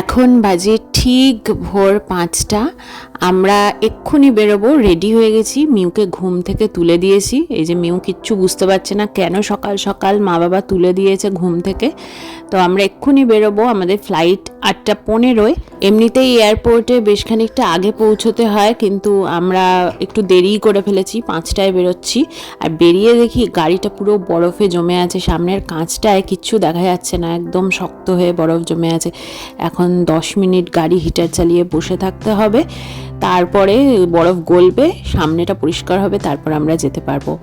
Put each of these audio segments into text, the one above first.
এখন বাজে ঠিক ভোর পাঁচটা। আমরা এক্ষুনি বেরোবো রেডি হয়ে গেছি। মিউকে ঘুম থেকে তুলে দিয়েছি। এই যে মিউ কিচ্ছু বুঝতে পারছে না কেন সকাল সকাল মা বাবা তুলে দিয়েছে ঘুম থেকে। তো আমরা এক্ষুনি বেরোবো আমাদের ফ্লাইট আটটা পনেরোয়। এমনিতেই এয়ারপোর্টে বেশ খানিকটা আগে পৌঁছতে হয়, কিন্তু আমরা একটু দেরিই করে ফেলেছি, পাঁচটায় বেরোচ্ছি। আর বেরিয়ে দেখি গাড়িটা পুরো বরফে জমে আছে, সামনের কাঁচটায় কিচ্ছু দেখা যাচ্ছে না, একদম শক্ত হয়ে বরফ জমে আছে। এখন দশ মিনিট গাড়ি হিটার চালিয়ে বসে থাকতে হবে। তারপরে বরফ গলবে, সামনেটা পরিষ্কার হবে, তারপর আমরা যেতে পারব।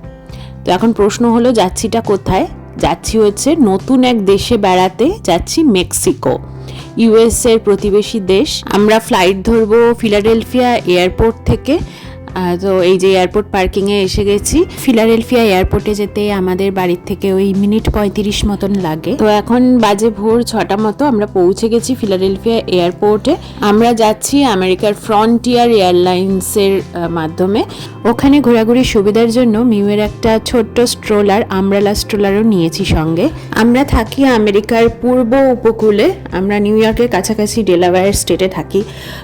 তো এখন প্রশ্ন হলো যাচ্ছিটা কোথায়? যাচ্ছি হচ্ছে নতুন এক দেশে বেড়াতে যাচ্ছি মেক্সিকো ইউএস এর প্রতিবেশী দেশ। আমরা ফ্লাইট ধরবো ফিলাডেলফিয়া এয়ারপোর্ট থেকে। তো এই যে এয়ারপোর্ট পার্কিংয়ে এসে গেছি। ফিলাডেলফিয়া এয়ারপোর্টে যেতে আমাদের বাড়ির থেকে ওই মিনিট পঁয়ত্রিশ মতন লাগে। তো এখন বাজে ভোর ছটা মতো, আমরা পৌঁছে গেছি ফিলাডেলফিয়া এয়ারপোর্টে আমরা যাচ্ছি আমেরিকার ফ্রন্টিয়ার এয়ারলাইন্সের মাধ্যমে। ওখানে ঘোরাঘুরির সুবিধার জন্য মিউয়ের একটা ছোট্ট স্ট্রোলার আমব্রেলা স্ট্রোলারও নিয়েছি সঙ্গে। আমরা থাকি আমেরিকার পূর্ব উপকূলে, আমরা নিউ ইয়র্কের কাছাকাছি ডেলাওয়্যার স্টেটে থাকি।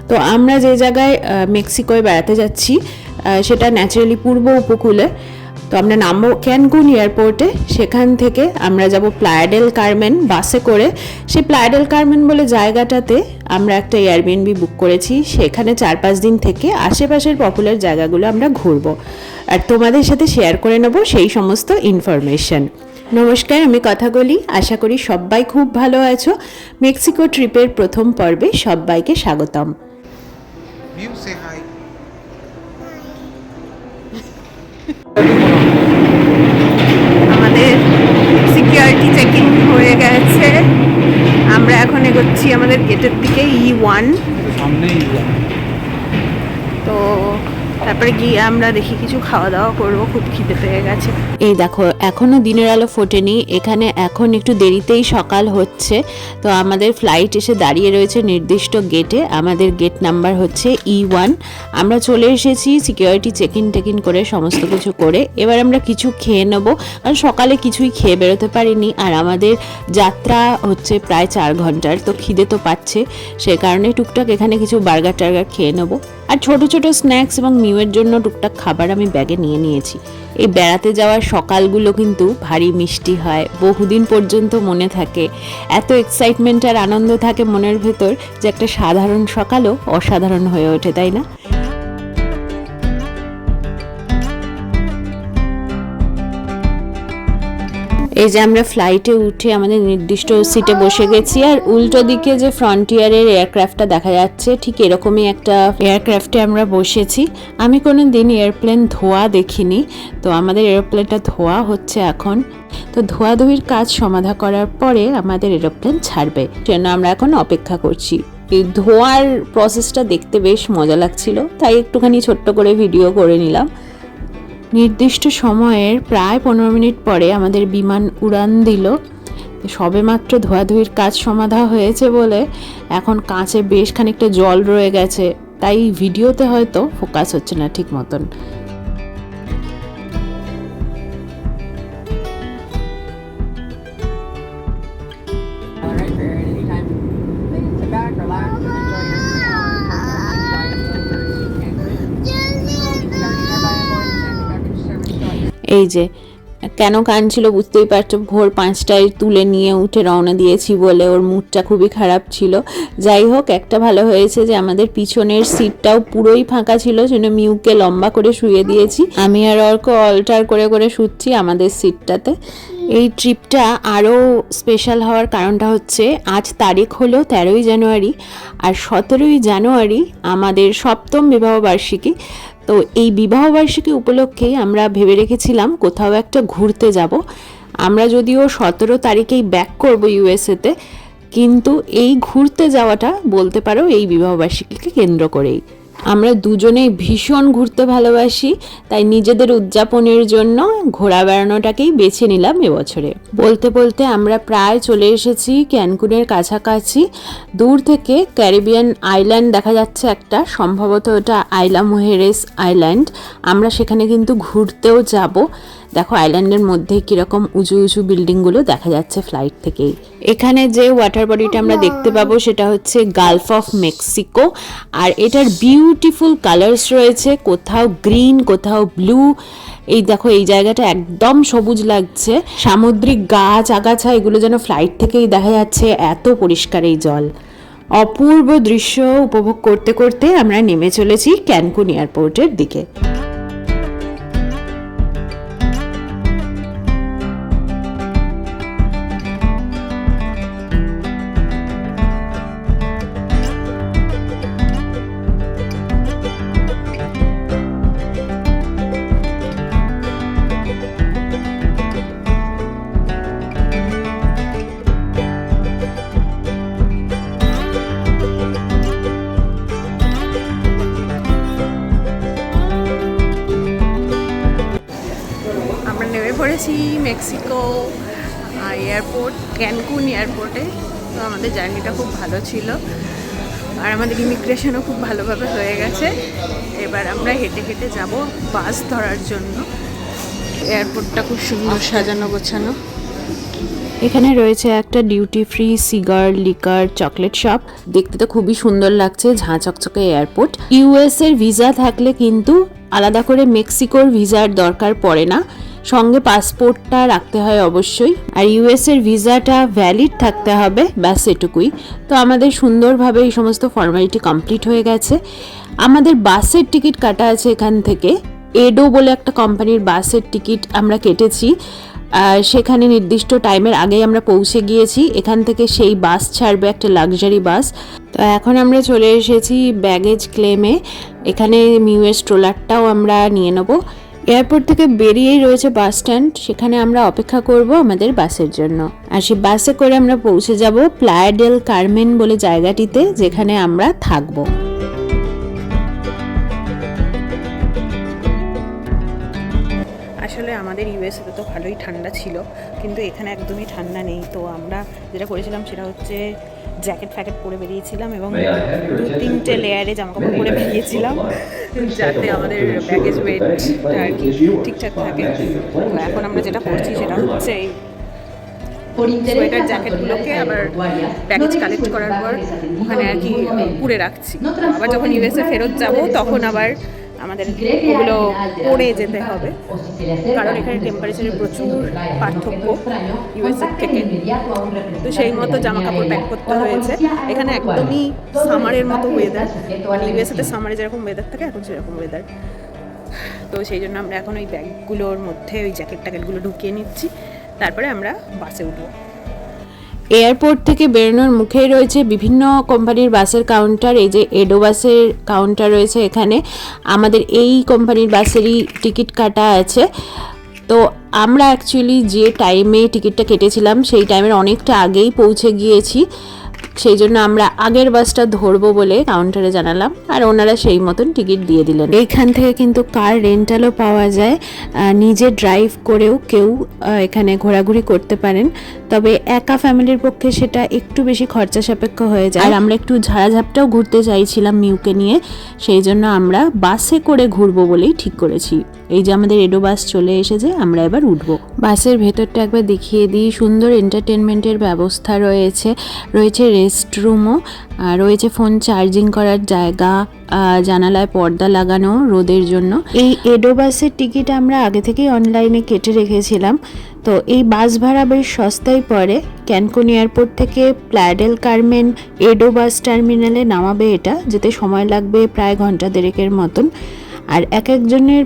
তো আমরা যে জায়গায় মেক্সিকোয় বেড়াতে যাচ্ছি সেটা ন্যাচারালি পূর্ব উপকূলে। তো আমরা নামবো ক্যানকুন এয়ারপোর্টে সেখান থেকে আমরা যাব প্লায়াডেল কারমেন বাসে করে। সেই প্লায়াডেল কারমেন বলে জায়গাটাতে আমরা একটা এয়ারবিএনবি বুক করেছি। সেখানে চার পাঁচ দিন থেকে আশেপাশের পপুলার জায়গাগুলো আমরা ঘুরবো। আর তোমাদের সাথে শেয়ার করে নেব সেই সমস্ত ইনফরমেশন নমস্কার, আমি কথা বলি। আশা করি সবাই খুব ভালো আছো। মেক্সিকো ট্রিপের প্রথম পর্বে সবাইকে স্বাগতম। আমাদের সিকিউরিটি চেকিং হয়ে গেছে। আমরা এখন এগোচ্ছি আমাদের গেটের দিকে ই ওয়ান তো তারপরে গিয়ে আমরা দেখি কিছু খাওয়া দাওয়া করব, খুব খিদে পেয়ে গেছে। এই দেখো, এখনও দিনের আলো ফোটেনি, এখানে এখন একটু দেরিতেই সকাল হচ্ছে। তো আমাদের ফ্লাইট এসে দাঁড়িয়ে রয়েছে নির্দিষ্ট গেটে আমাদের গেট নাম্বার হচ্ছে ই ওয়ান আমরা চলে এসেছি সিকিউরিটি চেক ইন টেকিন করে সমস্ত কিছু করে। এবার আমরা কিছু খেয়ে নেব, কারণ সকালে কিছুই খেয়ে বেরোতে পারিনি। আর আমাদের যাত্রা হচ্ছে প্রায় চার ঘণ্টার, তো খিদে তো পাচ্ছে। সে কারণে টুকটাক এখানে কিছু বার্গার টার্গার খেয়ে নেব। আর ছোট ছোট স্ন্যাক্স এবং মিউয়ের জন্য টুকটাক খাবার আমি ব্যাগে নিয়ে নিয়েছি। এই বেড়াতে যাওয়ার সকালগুলো কিন্তু ভারী মিষ্টি হয়। বহুদিন পর্যন্ত মনে থাকে, এত এক্সাইটমেন্ট আর আনন্দ থাকে মনের ভেতর যে একটা সাধারণ সকালও অসাধারণ হয়ে ওঠে, তাই না? এই যে আমরা ফ্লাইটে উঠে আমাদের নির্দিষ্ট সিটে বসে গেছি, আর উল্টো দিকে যে ফ্রন্টিয়ারের এয়ারক্রাফটটা দেখা যাচ্ছে, ঠিক এরকমই একটা এয়ারক্রাফটে আমরা বসেছি। আমি কোনো দিন এয়ারপ্লেন ধোয়া দেখিনি, তো আমাদের এরোপ্লেনটা ধোয়া হচ্ছে এখন। তো ধোয়াধুয়ির কাজ সমাধা করার পরে আমাদের এরোপ্লেন ছাড়বে জন্য আমরা এখন অপেক্ষা করছি। ধোয়ার প্রসেসটা দেখতে বেশ মজা লাগছিল, তাই একটুখানি ছোট্ট করে ভিডিও করে নিলাম। নির্দিষ্ট সময়ের প্রায় পনেরো মিনিট পরে আমাদের বিমান উড়ান দিল। সবে মাত্র ধোয়াধুয়ির কাজ সমাধা হয়েছে বলে এখন কাঁচে বেশ খানিকটা জল রয়ে গেছে। তাই ভিডিওতে হয়তো ফোকাস হচ্ছে না ঠিক মতন। এই যে, কেন কাঁদছিল বুঝতেই পারছ? ভোর পাঁচটায় তুলে নিয়ে উঠে রওনা দিয়েছি বলে ওর মুডটা খুবই খারাপ ছিল। যাই হোক, একটা ভালো হয়েছে যে আমাদের পিছনের সিটটাও পুরোই ফাঁকা ছিল জন্য মিউকে লম্বা করে শুয়ে দিয়েছি। আমি আর অর্ক অল্টার করে করে শুচ্ছি আমাদের সিটটাতে। এই ট্রিপটা আরও স্পেশাল হওয়ার কারণটা হচ্ছে, আজ তারিখ হলো তেরোই জানুয়ারি, আর সতেরোই জানুয়ারি আমাদের সপ্তম বিবাহবার্ষিকী তো এই বিবাহবার্ষিকী উপলক্ষে আমরা ভেবে রেখেছিলাম কোথাও একটা ঘুরতে যাব। আমরা যদিও সতেরো তারিখেই ব্যাক করব ইউএসএতে কিন্তু এই ঘুরতে যাওয়াটা বলতে পারো এই বিবাহবার্ষিকীকে কেন্দ্র করেই। আমরা দুজনেই ভীষণ ঘুরতে ভালোবাসি, তাই নিজেদের উদযাপনের জন্য ঘোরা বেড়ানোটাকেই বেছে নিলাম এবছরে। বলতে বলতে আমরা প্রায় চলে এসেছি ক্যানকুনের কাছাকাছি। দূর থেকে ক্যারিবিয়ান আইল্যান্ড দেখা যাচ্ছে একটা, সম্ভবত ওটা আইলা মোহেরেস আইল্যান্ড। আমরা সেখানে কিন্তু ঘুরতেও যাব। দেখো আইল্যান্ডের মধ্যে কীরকম উঁচু উঁচু বিল্ডিংগুলো দেখা যাচ্ছে ফ্লাইট থেকেই। এখানে যে ওয়াটার বডিটা আমরা দেখতে পাবো সেটা হচ্ছে গালফ অফ মেক্সিকো আর এটার বিউটিফুল কালার্স রয়েছে কোথাও গ্রিন কোথাও ব্লু এই দেখো এই জায়গাটা একদম সবুজ লাগছে। সামুদ্রিক গাছ আগাছা এগুলো যেন ফ্লাইট থেকেই দেখা যাচ্ছে এত পরিষ্কার এই জল। অপূর্ব দৃশ্য উপভোগ করতে করতে আমরা নেমে চলেছি ক্যানকুন এয়ারপোর্টের দিকে। পড়েছি মেক্সিকো এয়ারপোর্ট ক্যানকুন এয়ারপোর্টে তো আমাদের জার্নিটা খুব ভালো ছিল। আর আমাদের ইমিগ্রেশনও খুব ভালোভাবে হয়ে গেছে। এবার আমরা হেঁটে হেঁটে যাব বাস ধরার জন্য। এয়ারপোর্টটা খুব সুন্দর সাজানো, গোছানো। এখানে রয়েছে একটা duty free cigar liquor chocolate shop দেখতে তো খুবই সুন্দর লাগছে, ঝাঁ চকচকে এয়ারপোর্ট ইউএস এর ভিসা থাকলে কিন্তু আলাদা করে মেক্সিকোর ভিসার দরকার পড়ে না। সঙ্গে পাসপোর্টটা রাখতে হয় অবশ্যই। আর ইউএস এর ভিসাটা ভ্যালিড থাকতে হবে, ব্যাস এটুকুই। তো আমাদের সুন্দরভাবে এই সমস্ত ফর্মালিটি কমপ্লিট হয়ে গেছে। আমাদের বাসের টিকিট কাটা আছে এখান থেকে। এডো বলে একটা কোম্পানির বাসের টিকিট আমরা কেটেছি। সেখানে নির্দিষ্ট টাইমের আগেই আমরা পৌঁছে গিয়েছি। এখান থেকে সেই বাস ছাড়বে, একটা লাক্সারি বাস। তো এখন আমরা চলে এসেছি ব্যাগেজ ক্লেমে এখানে মিউএস ট্রোলারটাও আমরা নিয়ে নেব। এয়ারপোর্ট থেকে বেরিয়েই রয়েছে বাস স্ট্যান্ড। সেখানে আমরা অপেক্ষা করব আমাদের বাসের জন্য। আর সেই বাসে করে আমরা পৌঁছে যাব প্লায়াডেল কার্মেন বলে জায়গাটিতে, যেখানে আমরা থাকব। আমাদের ইউএসএতে তো ভালোই ঠান্ডা ছিল কিন্তু এখানে একদমই ঠান্ডা নেই। তো আমরা যেটা করেছিলাম সেটা হচ্ছে জ্যাকেট ফ্যাকেট পরে বেরিয়েছিলাম এবং দু তিনটে লেয়ারে জামাকাপড় পরে বেরিয়েছিলাম। যাতে আমাদের ব্যাগেজ ওয়েট আর কি ঠিকঠাক থাকে। তো এখন আমরা যেটা করছি সেটা হচ্ছে এই সোয়েটার জ্যাকেটগুলোকে আবার প্যাকেজ কালেক্ট করার পর ওখানে আর কি পুড়ে রাখছি। আবার যখন ইউএসএ ফেরত যাব তখন আবার আমাদের ওগুলো পরে যেতে হবে। কারণ এখানে টেম্পারেচারের প্রচুর পার্থক্য ইউএসএ থেকে। তো সেই মতো জামা কাপড় প্যাক করতে হয়েছে। এখানে একদমই সামারের মতো ওয়েদার ইউএসএতে সামারে যেরকম ওয়েদার থাকে এখন সেরকম ওয়েদার তো সেই জন্য আমরা এখন ওই ব্যাগগুলোর মধ্যে ওই জ্যাকেট ট্যাকেটগুলো ঢুকিয়ে নিচ্ছি। তারপরে আমরা বাসে উঠবো। এয়ারপোর্ট থেকে বেরোনোর মুখেই রয়েছে বিভিন্ন কোম্পানির বাসের কাউন্টার এই যে এডো বাসের কাউন্টার রয়েছে এখানে। আমাদের এই কোম্পানির বাসেরই টিকিট কাটা আছে। তো আমরা অ্যাকচুয়ালি যে টাইমে টিকিটটা কেটেছিলাম, সেই টাইমের অনেকটা আগেই পৌঁছে গিয়েছি। সেই জন্য আমরা আগের বাসটা ধরবো বলে কাউন্টারে জানালাম আর ওনারা সেই মতন টিকিট দিয়ে দিলেন। এইখান থেকে কিন্তু কার রেন্টালও পাওয়া যায় নিজে ড্রাইভ করেও কেউ এখানে ঘোরাঘুরি করতে পারেন। তবে একা ফ্যামিলির পক্ষে সেটা একটু বেশি খরচা সাপেক্ষ হয়ে যায়। আর আমরা একটু ঝাড়াঝাপটাও ঘুরতে চাইছিলাম মিউকে নিয়ে সেই জন্য আমরা বাসে করে ঘুরবো বলেই ঠিক করেছি। এই যে আমাদের এডো বাস চলে এসেছে আমরা এবার উঠবো। বাসের ভেতরটা একবার দেখিয়ে দিই। সুন্দর এন্টারটেনমেন্টের ব্যবস্থা রয়েছে। রয়েছে রেস্ট রুমও রয়েছে ফোন চার্জিং করার জায়গা জানালায় পর্দা লাগানো রোদের জন্য। এই এডো বাসের টিকিট আমরা আগে থেকেই অনলাইনে কেটে রেখেছিলাম। তো এই বাস ভাড়া বেশ সস্তায় পড়ে। ক্যানকুন এয়ারপোর্ট থেকে প্ল্যাডেল কার্মেন এডো বাস টার্মিনালে নামাবে এটা, যেতে সময় লাগবে প্রায় ঘণ্টা দেড়েকের মতন। আর এক একজনের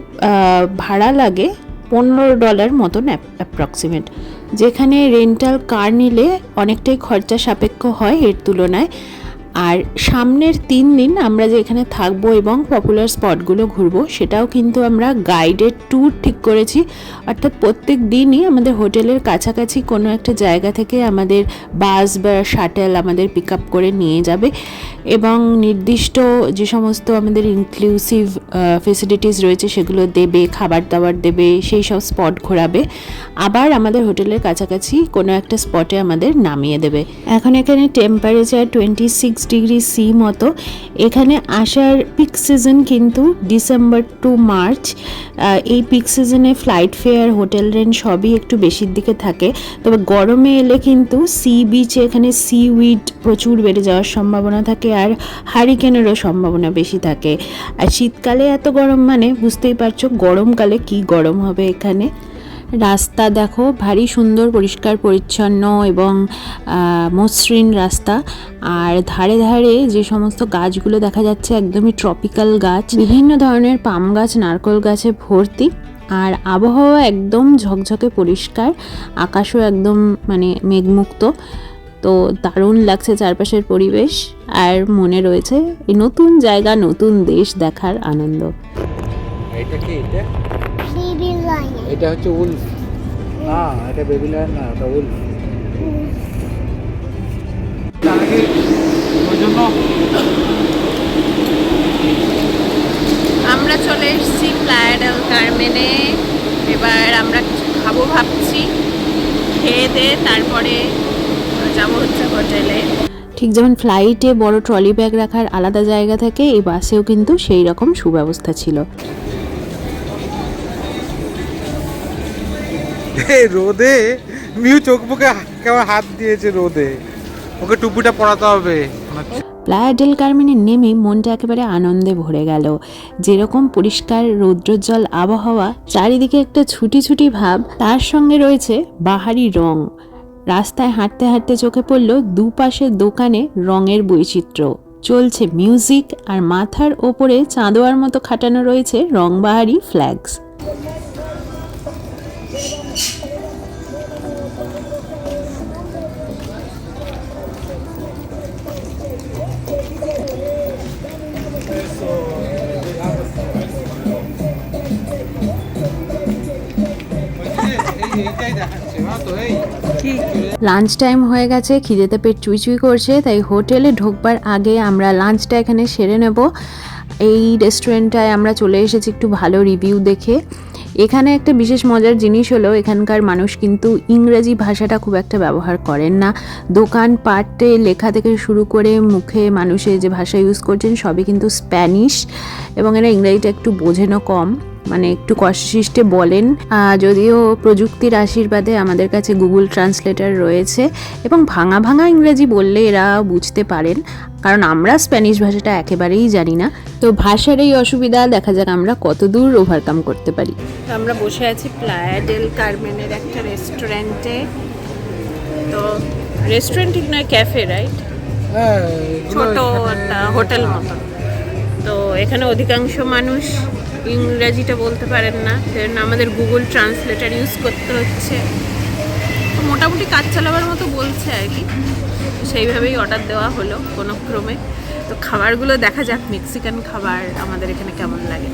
ভাড়া লাগে পনেরো ডলার মতন অ্যাপ্রক্সিমেট। যেখানে রেন্টাল কার নিলে অনেকটাই খরচা সাপেক্ষ হয় এর তুলনায়। আর সামনের তিন দিন আমরা যে এখানে থাকব এবং পপুলার স্পটগুলো ঘুরবো, সেটাও কিন্তু আমরা গাইডেড ট্যুর ঠিক করেছি। অর্থাৎ প্রত্যেক দিনই আমাদের হোটেলের কাছাকাছি কোনো একটা জায়গা থেকে আমাদের বাস বা শাটেল আমাদের পিক আপ করে নিয়ে যাবে এবং নির্দিষ্ট যে সমস্ত আমাদের ইনক্লুসিভ ফেসিলিটিস রয়েছে সেগুলো দেবে, খাবার দাবার দেবে, সেই সব স্পট ঘোরাবে। আবার আমাদের হোটেলের কাছাকাছি কোনো একটা স্পটে আমাদের নামিয়ে দেবে। এখন এখানে temperature twenty six degree C মতো। এখানে আসার পিক সিজন কিন্তু ডিসেম্বর টু মার্চ এই পিক সিজনে ফ্লাইট ফেয়ার হোটেল রেন্ট সবই একটু বেশির দিকে থাকে। তবে গরমে এলে কিন্তু সি বিচে এখানে সি উইড প্রচুর বেড়ে যাওয়ার সম্ভাবনা থাকে আর হারিকেনেরও সম্ভাবনা বেশি থাকে। আর শীতকালে এত গরম মানে বুঝতেই পারছ গরমকালে কি গরম হবে এখানে। রাস্তা দেখো, ভারী সুন্দর, পরিষ্কার, পরিচ্ছন্ন এবং মসৃণ রাস্তা। আর ধারে ধারে যে সমস্ত গাছগুলো দেখা যাচ্ছে একদমই ট্রপিক্যাল গাছ, বিভিন্ন ধরনের পাম গাছ, নারকল গাছে ভর্তি। আর আবহাওয়া একদম ঝকঝকে পরিষ্কার, আকাশও একদম মানে মেঘমুক্ত। তো দারুণ লাগছে চারপাশের পরিবেশ, আর মনে রয়েছে এই নতুন জায়গা, নতুন দেশ দেখার আনন্দ। এটা কি, এটা. এটা হচ্ছে উলফ। না এটা বেবি লায়ন না এটা উলফ। জন্য আমরা চলে এসেছি প্লায়াডাল কারমেনে। এবার আমরা কিছু খাব ভাবছি। খেয়ে দিয়ে তারপরে যাব হচ্ছে হোটেলে। ঠিক যেমন ফ্লাইটে বড় ট্রলি ব্যাগ রাখার আলাদা জায়গা থাকে এই বাসেও কিন্তু সেই রকম সুব্যবস্থা ছিল। রোদে, মিউ চোখ মুখে হাত দিয়েছে রোদে। ওকে টুপিটা পরাতে হবে। প্লায়া ডেল কার্মেনে নেমে মনটা একেবারে আনন্দে ভরে গেল। যেরকম পরিষ্কার রৌদ্রোজ্জ্বল আবহাওয়া, চারিদিকে একটা ছুটি ছুটি ভাব, তার সঙ্গে রয়েছে বাহারি রং। রাস্তায় হাঁটতে হাঁটতে চোখে পড়ল দুপাশের দোকানে রঙের বৈচিত্র্য। চলছে মিউজিক আর মাথার ওপরে চাঁদোয়ার মতো খাটানো রয়েছে রংবাহারি ফ্ল্যাগস। লাঞ্চ টাইম হয়ে গেছে, খিদেতে পেট চুই চুই করছে, তাই হোটেলে ঢোকবার আগে আমরা লাঞ্চটা এখানে সেরে নেব। এই রেস্টুরেন্টটায় আমরা চলে এসেছি একটু ভালো রিভিউ দেখে। এখানে একটা বিশেষ মজার জিনিস হলো, এখানকার মানুষ কিন্তু ইংরেজি ভাষাটা খুব একটা ব্যবহার করেন না। দোকান পাটে লেখা থেকে শুরু করে মুখে মানুষে যে ভাষা ইউজ করছেন, সবই কিন্তু স্প্যানিশ এবং এরা ইংরেজিটা একটু বোঝেনও কম। মানে একটু কষ্টসৃষ্টে বলেন যদিও প্রযুক্তির আশীর্বাদে আমাদের কাছে গুগল ট্রান্সলেটার রয়েছে এবং ভাঙা ভাঙা ইংরেজি বললে এরা বুঝতে পারেন কারণ আমরা স্প্যানিশ ভাষাটা একেবারেই জানি না। তো ভাষার এই অসুবিধা দেখা যাক আমরা কতদূর ওভারকাম করতে পারি। আমরা বসে আছি প্লায়া ডেল কার্মেনের একটা রেস্টুরেন্টে তো রেস্টুরেন্ট ঠিক নয় ক্যাফে রাইট হ্যাঁ, ছোট একটা হোটেল মতো। তো এখানে অধিকাংশ মানুষ ইংরাজিটা বলতে পারেন না। সেজন্য আমাদের গুগল ট্রান্সলেটার ইউজ করতে হচ্ছে। তো মোটামুটি কাজ চালাবার মতো বলছে আর কি। সেইভাবেই অর্ডার দেওয়া হলো কোনো ক্রমে তো খাবারগুলো দেখা যাক মেক্সিকান খাবার আমাদের এখানে কেমন লাগে।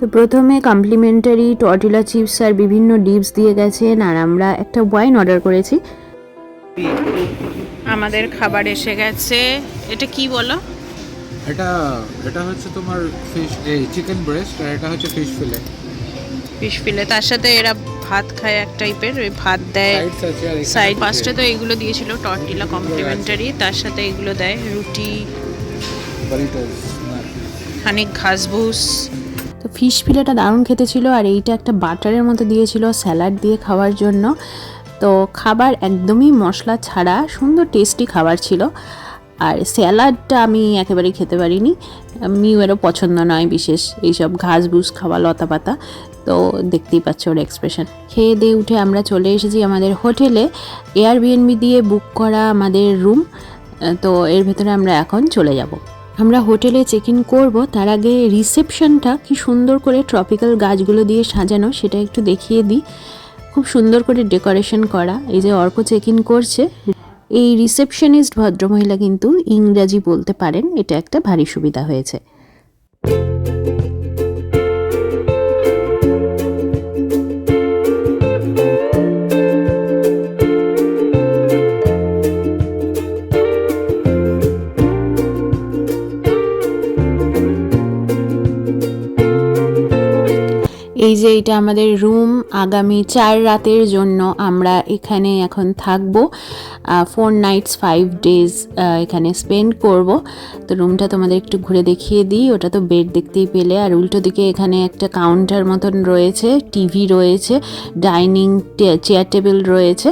তো প্রথমে কমপ্লিমেন্টারি টর্টিলা চিপস আর বিভিন্ন ডিপস দিয়ে গেছেন আর আমরা একটা ওয়াইন অর্ডার করেছি। আমাদের খাবার এসে গেছে। এটা কি বলো? এটা এটা হচ্ছে তোমার ফিশ এই চিকেন ব্রেস্ট আর এটা হচ্ছে ফিশ ফিলে ফিশ ফিলে তার সাথে এরা ভাত খায় এক টাইপের ওই ভাত দেয় সাইড ফার্স্টে তো এইগুলো দিয়েছিল টর্টিলা কমপ্লিমেন্টারি তার সাথে এগুলো দেয় রুটি। খানিক ঘাসভুস। তো ফিশ ফিলেটা দারুণ খেতে ছিল আর এইটা একটা বাটারের মতো দিয়েছিল স্যালাড দিয়ে খাওয়ার জন্য। তো খাবার একদমই মশলা ছাড়া সুন্দর টেস্টি খাবার ছিল। আর স্যালাডটা আমি একেবারেই খেতে পারিনি। মিউয়েরও পছন্দ নয় বিশেষ এইসব ঘাস বুস খাওয়া লতা পাতা তো দেখতেই পাচ্ছ ওর এক্সপ্রেশন খেয়ে দিয়ে উঠে আমরা চলে এসেছি আমাদের হোটেলে। এয়ারবিএনবি দিয়ে বুক করা আমাদের রুম তো এর ভেতরে আমরা এখন চলে যাব। আমরা হোটেলে চেক ইন করব, তার আগে রিসেপশনটা কি সুন্দর করে ট্রপিক্যাল গাছগুলো দিয়ে সাজানো সেটা একটু দেখিয়ে দিই। খুব সুন্দর করে ডেকোরেশন করা, এই যে অর্ক চেক ইন করছে। এই রিসেপশনিস্ট ভদ্রমহিলা কিন্তু ইংরাজি বলতে পারেন, এটা একটা ভারী সুবিধা হয়েছে। এই যে এটা আমাদের রুম আগামী চার রাতের জন্য আমরা এখানে এখন থাকব। ফোর নাইটস ফাইভ ডেজ এখানে স্পেন্ড করব। তো রুমটা তোমাদের একটু ঘুরে দেখিয়ে দিই। ওটা তো বেড দেখতেই পেলে। আর উল্টো দিকে এখানে একটা কাউন্টার মতন রয়েছে টিভি রয়েছে ডাইনিং চেয়ার টেবিল রয়েছে।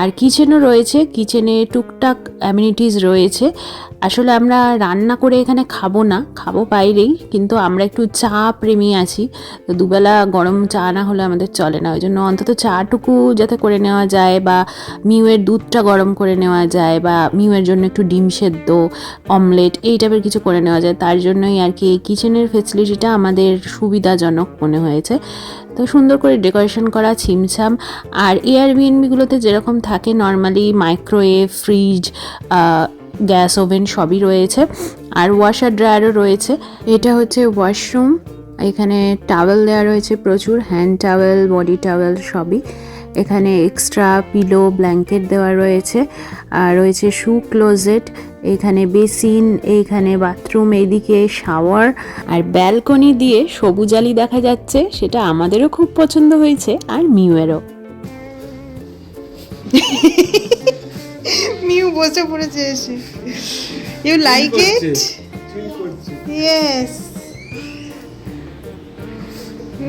আর কিচেনও রয়েছে। কিচেনে টুকটাক অ্যামিনিটিস রয়েছে। আসলে আমরা রান্না করে এখানে খাব না, খাব বাইরেই। কিন্তু আমরা একটু চা প্রেমী আছি। তো দুবেলা গরম চা না হলে আমাদের চলে না। ওই জন্য অন্তত চাটুকু যাতে করে নেওয়া যায় বা মিউয়ের দুধটা গরম করে নেওয়া যায় বা মিউয়ের জন্য একটু ডিম সেদ্ধ অমলেট এই টাইপের কিছু করে নেওয়া যায়। তার জন্যই আর কি এই কিচেনের ফেসিলিটিটা আমাদের সুবিধাজনক মনে হয়েছে। তো সুন্দর করে ডেকোরেশন করা, ছিমছাম। আর এয়ারবিএনবিগুলোতে যেরকম থাকে normally microwave fridge gas oven সবই রয়েছে। আর ওয়াশার ড্রায়ারও রয়েছে। এটা হচ্ছে ওয়াশরুম এখানে টাওয়েল দেওয়া রয়েছে প্রচুর। হ্যান্ড টাওয়েল বডি টাওয়েল সবই। এখানে এক্সট্রা পিলো ব্ল্যাঙ্কেট দেওয়া রয়েছে। আর রয়েছে শু ক্লোজেট এখানে বেসিন এইখানে বাথরুম এইদিকে শাওয়ার আর ব্যালকনি দিয়ে সবুজ আলি দেখা যাচ্ছে সেটা আমাদেরও খুব পছন্দ হয়েছে আর মিউয়েরও। মিউ বসে পড়েছে এসে। ইউ লাইক ইট ইয়েস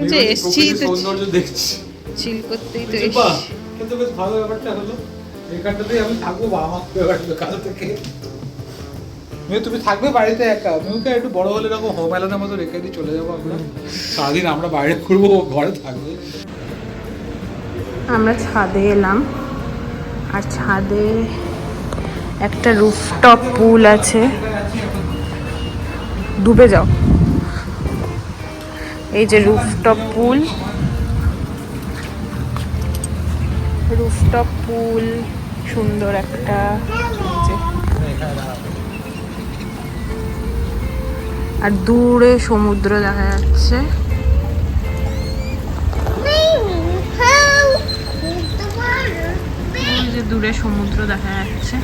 যে এসছি তো সৌন্দর্য দেখছি। চিল করতেই তো কিন্তু বেশ ভালো ব্যাপারটা হলো এখানটাতেই আমি থাকব বাবা মা ব্যাপারটা কাল থেকে। তুমি থাকবে বাড়িতে একা? মেয়েকে একটু বড় হলে এরকম হোম অ্যালোনের মতো রেখে দিয়ে চলে যাব আমরা। সারাদিন আমরা বাইরে ঘুরবো ও ঘরে থাকবে। আমরা ছাদে এলাম আর ছাদে একটা রুফটপ পুল আছে। ডুবে যাও। এই যে রুফটপ পুল রুফটপ পুল সুন্দর একটা আর দূরে সমুদ্র দেখা যাচ্ছে। দূরে সমুদ্র দেখা যাচ্ছে।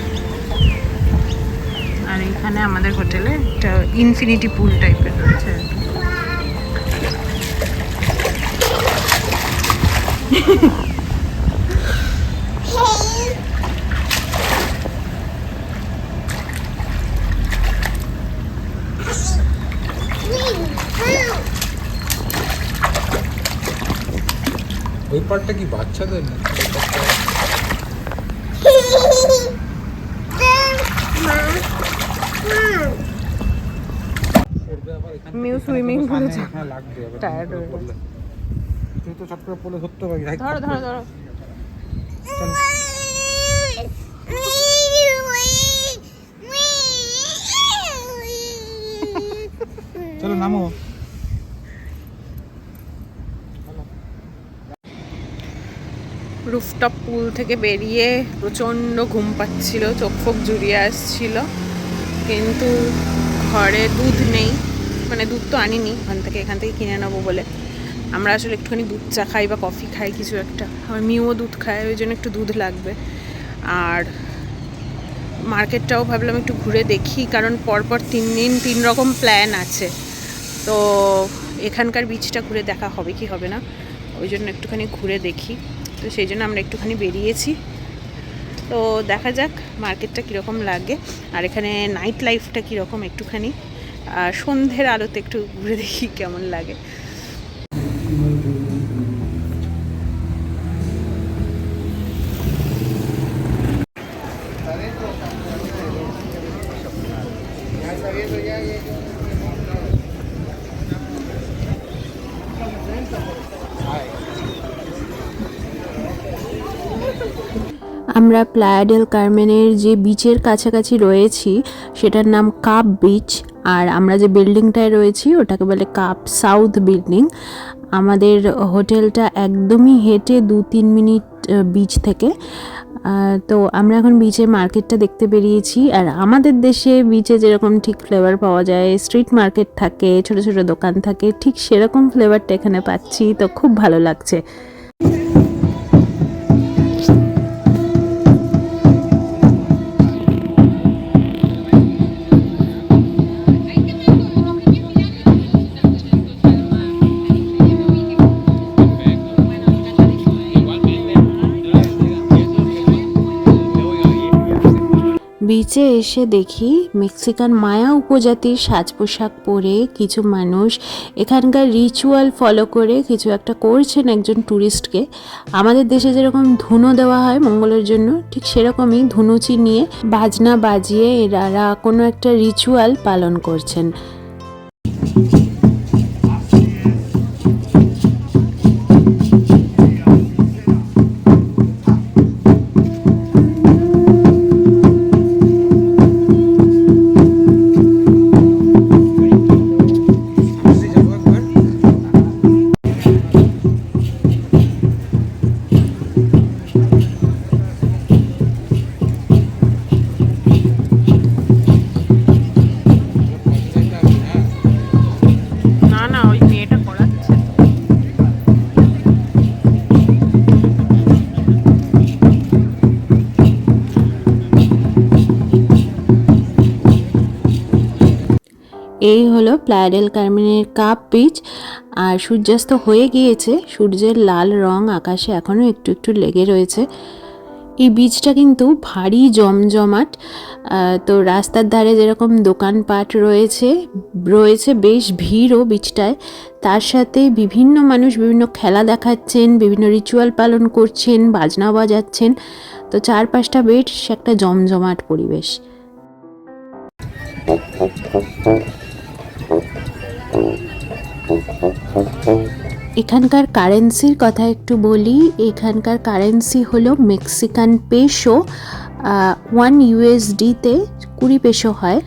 আর এখানে আমাদের হোটেলে একটা ইনফিনিটি পুল টাইপের রয়েছে। আর ওই পার্টটা কি বাচ্চাদের না মিউ সুইমিং পুলে হয়ে পড়লে। তুই তো চট করে পড়লে ধরতে পারবি ধরো ধরো ধরো। চলো নামো। রুফটপ পুল থেকে বেরিয়ে প্রচণ্ড ঘুম পাচ্ছিল, চোখ ফোক জুড়িয়ে আসছিল। কিন্তু ঘরে দুধ নেই মানে দুধ তো আনিনি, ওখান থেকে এখান থেকে কিনে নেব বলে। আমরা আসলে একটুখানি দুধ চা খাই বা কফি খাই কিছু একটা। আমার মিও দুধ খায়, ওই জন্য একটু দুধ লাগবে। আর মার্কেটটাও ভাবলাম একটু ঘুরে দেখি, কারণ পরপর তিন দিন তিন রকম প্ল্যান আছে। তো এখানকার বীজটা ঘুরে দেখা হবে কি হবে না, ওই জন্য একটুখানি ঘুরে দেখি। তো সেই জন্য আমরা একটুখানি বেরিয়েছি। তো দেখা যাক মার্কেটটা কীরকম লাগে। আর এখানে নাইট লাইফটা কীরকম একটুখানি। আর সন্ধ্যের আলোতে একটু ঘুরে দেখি কেমন লাগে। আমরা প্লায়াডেল কার্মেনের যে বিচের কাছাকাছি রয়েছি, সেটার নাম কাপ বিচ আর আমরা যে বিল্ডিংটায় রয়েছি, ওটাকে বলে কাপ সাউথ বিল্ডিং আমাদের হোটেলটা একদমই হেঁটে দু তিন মিনিট বিচ থেকে। তো আমরা এখন বিচের মার্কেটটা দেখতে বেরিয়েছি, আর আমাদের দেশে বিচে যেরকম ঠিক ফ্লেভার পাওয়া যায় স্ট্রিট মার্কেট থাকে, ছোট ছোট দোকান থাকে, ঠিক সেরকম ফ্লেভারটা এখানে পাচ্ছি, তো খুব ভালো লাগছে। বিচে এসে দেখি মেক্সিকান মায়া উপজাতির সাজ পোশাক পরে কিছু মানুষ এখানকার রিচুয়াল ফলো করে কিছু একটা করছেন একজন ট্যুরিস্টকে আমাদের দেশে যেরকম ধুনো দেওয়া হয় মঙ্গলের জন্য, ঠিক সেরকমই ধুনুচি নিয়ে বাজনা বাজিয়ে এরা কোনো একটা রিচুয়াল পালন করছেন। হলো কার্মিনের কাপ বিচ আর সূর্যাস্ত হয়ে গিয়েছে। সূর্যের লাল রং আকাশে এখনও একটু একটু লেগে রয়েছে। এই বীজটা কিন্তু ভারী জমজমাট। তো রাস্তার ধারে যেরকম দোকানপাট রয়েছে রয়েছে বেশ ভিড়ও বীজটায়। তার সাথে বিভিন্ন মানুষ বিভিন্ন খেলা দেখাচ্ছেন, বিভিন্ন রিচুয়াল পালন করছেন, বাজনা বাজাচ্ছেন। তো চারপাশটা বেশ একটা জমজমাট পরিবেশ। এখানকার কারেন্সির কথা একটু বলি। এখানকার কারেন্সি হলো মেক্সিকান পেসো ওয়ান ইউএসডিতে কুড়ি পেসো হয়।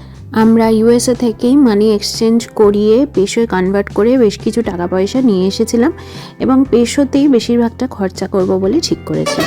আমরা ইউএসএ থেকেই মানি এক্সচেঞ্জ করিয়ে পেশোয় কনভার্ট করে বেশ কিছু টাকা পয়সা নিয়ে এসেছিলাম এবং পেশোতেই বেশিরভাগটা খরচা করব বলে ঠিক করেছি।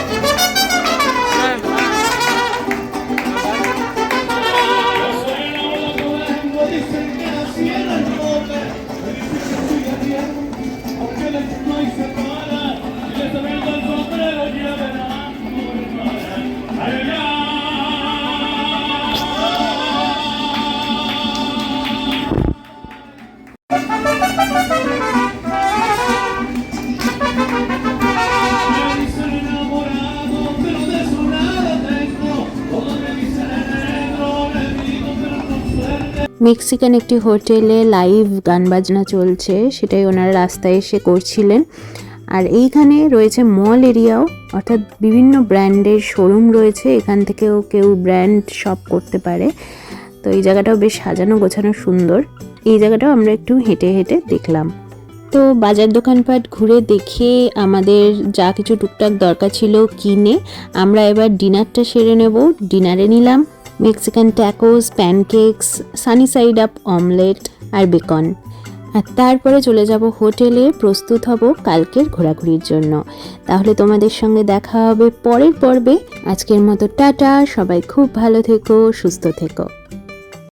মেক্সিকান একটি হোটেলে লাইভ গান বাজনা চলছে, সেটাই ওনারা রাস্তায় এসে করছিলেন। আর এইখানে রয়েছে মল এরিয়াও অর্থাৎ বিভিন্ন ব্র্যান্ডের শোরুম রয়েছে, এখান থেকেও কেউ ব্র্যান্ড শপ করতে পারে। তো এই জায়গাটাও বেশ সাজানো গোছানো সুন্দর। এই জায়গাটাও আমরা একটু হেঁটে হেঁটে দেখলাম। তো বাজার দোকানপাট ঘুরে দেখে আমাদের যা কিছু টুকটাক দরকার ছিল কিনে, আমরা এবার ডিনারটা সেরে নেব। ডিনারে নিলাম। Mexican tacos pancakes sunny side up omelette আর বেকন আর তারপরে চলে যাব হোটেলে, প্রস্তুত হব কালকের ঘোরাঘুরির জন্য। তাহলে তোমাদের সঙ্গে দেখা হবে পরের পর্বে। আজকের মতো টাটা, সবাই খুব ভালো থেকো, সুস্থ থেকো।